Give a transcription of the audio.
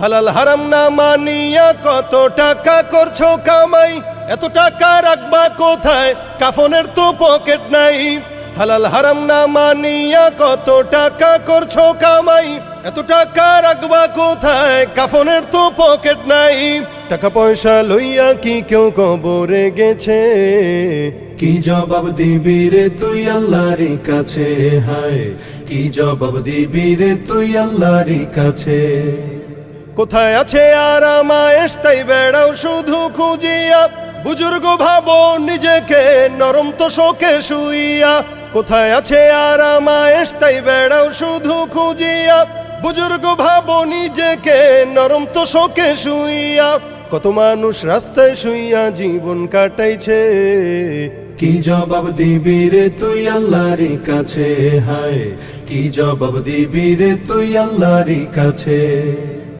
হালাল হারাম না মানিয়া কত টাকা করছ কামাই? এত টাকা রাখবা কোথায়? কাফনের তো পকেট নাই। হালাল হারাম না মানিয়া কত টাকা করছ কামাই? এত টাকা রাখবা কোথায়? কাফনের তো পকেট নাই। টাকা পয়সা লইয়া কি কেউ কবরে গেছে? কি জবাব দিবি রে তুই আল্লাহর কাছে? হায়, কি জবাব দিবি রে তুই আল্লাহর কাছে? কোথায় আছে আর আমায়েশ? তাই বেড়াও শুধু খুঁজিয়া। বুজুর্গ ভাবো, নিজেকে নরম তো শোকে শুইয়া। কোথায় আছে আর আমায়েশ? তাই বেড়াও শুধু খুঁজিয়া। বুজুর্গ ভাবো, নিজেকে নরম তো শোকে শুইয়া। কত মানুষ রাস্তায় শুইয়া জীবন কাটাইছে। কি জবাব দিবি রে তুই আল্লাহর কাছে? হায়, কি জবাব দিবি রে তুই আল্লাহর কাছে?